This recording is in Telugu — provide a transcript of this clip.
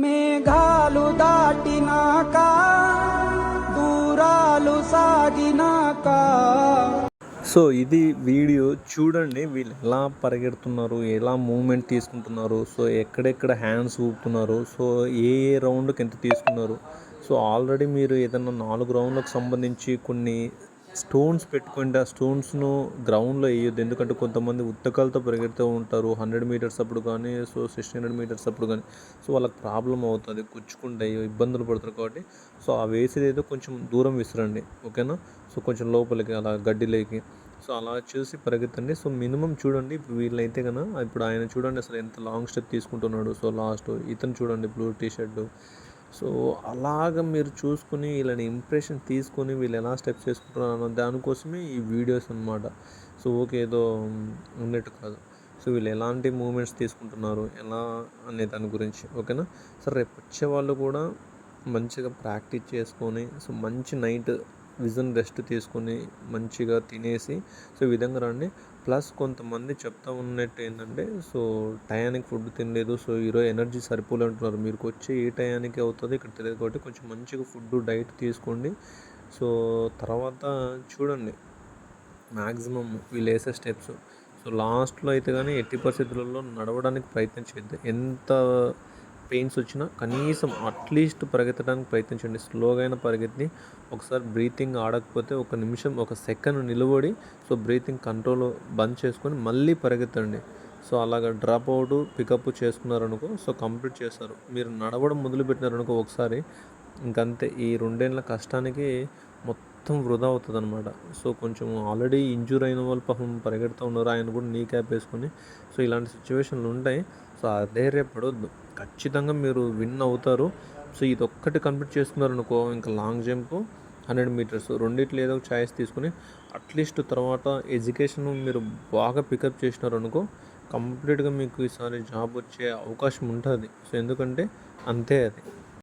మేఘాలు దాటినాక దూరాలు సాగినాక. సో ఇది వీడియో. చూడండి వీళ్ళు ఎలా పరిగెడుతున్నారు ఎలా మూమెంట్ తీసుకుంటున్నారు సో ఎక్కడెక్కడ హ్యాండ్స్ ఊపుతున్నారు సో ఏ ఏ రౌండ్కి ఎంత తీసుకున్నారు. సో ఆల్రెడీ మీరు ఏదైనా నాలుగు రౌండ్లకు సంబంధించి కొన్ని స్టోన్స్ పెట్టుకోండి ఆ స్టోన్స్ను గ్రౌండ్లో వేయొద్దు. ఎందుకంటే కొంతమంది ఉత్తకాలతో పరిగెడుతూ ఉంటారు. హండ్రెడ్ మీటర్స్ అప్పుడు కానీ సో సిక్స్టీన్ హండ్రెడ్ మీటర్స్ అప్పుడు కానీ. సో వాళ్ళకి ప్రాబ్లం అవుతుంది గుచ్చుకుంటాయి ఇబ్బందులు పడతారు కాబట్టి. సో ఆ వేసేది ఏదో కొంచెం దూరం విసిరండి ఓకేనా? సో కొంచెం లోపలికి అలా గడ్డిలోకి. సో అలా చూసి పరిగెత్తండి. సో మినిమం చూడండి ఇప్పుడు వీళ్ళైతే కన్నా ఇప్పుడు ఆయన చూడండి అసలు ఎంత లాంగ్ స్టెప్ తీసుకుంటున్నాడు. సో లాస్ట్ ఇతను చూడండి బ్లూ టీ షర్ట్ సో అలాగ మీరు చూసుకుని వీళ్ళని ఇంప్రెషన్ తీసుకొని వీళ్ళు ఎలా స్టెప్స్ చేసుకుంటున్నారు దానికోసమే ఈ వీడియోస్ అన్నమాట. సో ఓకే ఏదో ఉన్నట్టు కాదు. సో వీళ్ళు ఎలాంటి మూమెంట్స్ తీసుకుంటున్నారు ఎలా అనే దాని గురించి ఓకేనా సో రేపు వచ్చే వాళ్ళు కూడా మంచిగా ప్రాక్టీస్ చేసుకొని సో మంచి నైట్ విజన్ రెస్ట్ తీసుకొని మంచిగా తినేసి సో ఈ విధంగా రండి. ప్లస్ కొంతమంది చెప్తా ఉన్నట్టు ఏంటంటే సో టయానికి ఫుడ్ తినలేదు సో ఈరోజు ఎనర్జీ సరిపోలే అంటున్నారు. మీరు వచ్చి ఏ టయానికి అవుతుంది ఇక్కడ తెలియదు కాబట్టి కొంచెం మంచిగా ఫుడ్ డైట్ తీసుకోండి. సో తర్వాత చూడండి. మ్యాక్సిమం వీళ్ళు వేసే స్టెప్స్. సో లాస్ట్లో అయితే కానీ ఎట్టి పరిస్థితులలో నడవడానికి ప్రయత్నం చేయద్దు ఎంత పెయిన్స్ వచ్చినా కనీసం అట్లీస్ట్ పరిగెత్తడానికి ప్రయత్నించండి. స్లోగా అయినా పరిగెత్తి ఒకసారి బ్రీతింగ్ ఆడకపోతే ఒక నిమిషం ఒక సెకండ్ నిలబడి సో బ్రీతింగ్ కంట్రోల్ బంద్ చేసుకొని మళ్ళీ పరిగెత్తండి. సో అలాగ డ్రాప్ అవుట్ పికప్ చేసుకున్నారనుకో సో కంప్లీట్ చేస్తారు మీరు నడవడం మొదలుపెట్టినారనుకో ఒకసారి ఇంకంతే. ఈ రెండేళ్ళ కష్టానికి మొత్తం మొత్తం వృధా అవుతుంది అనమాట సో కొంచెం ఆల్రెడీ ఇంజూర్ అయిన వాళ్ళు పాపం పరిగెడుతూ ఉన్నారు. ఆయన కూడా నీ క్యాప్ వేసుకొని. సో ఇలాంటి సిచ్యువేషన్లు ఉంటాయి. సో అదే రేపు ఖచ్చితంగా మీరు విన్ అవుతారు. సో ఇది ఒక్కటి కంప్లీట్ చేసుకున్నారు అనుకో ఇంకా లాంగ్ జంప్ హండ్రెడ్ మీటర్స్ రెండిట్లో ఏదో ఒక ఛాయిస్ తీసుకుని అట్లీస్ట్ తర్వాత ఎడ్యుకేషన్ మీరు బాగా పికప్ చేసినారనుకో కంప్లీట్గా మీకు ఈసారి జాబ్ వచ్చే అవకాశం ఉంటుంది. సో ఎందుకంటే అంతే అది.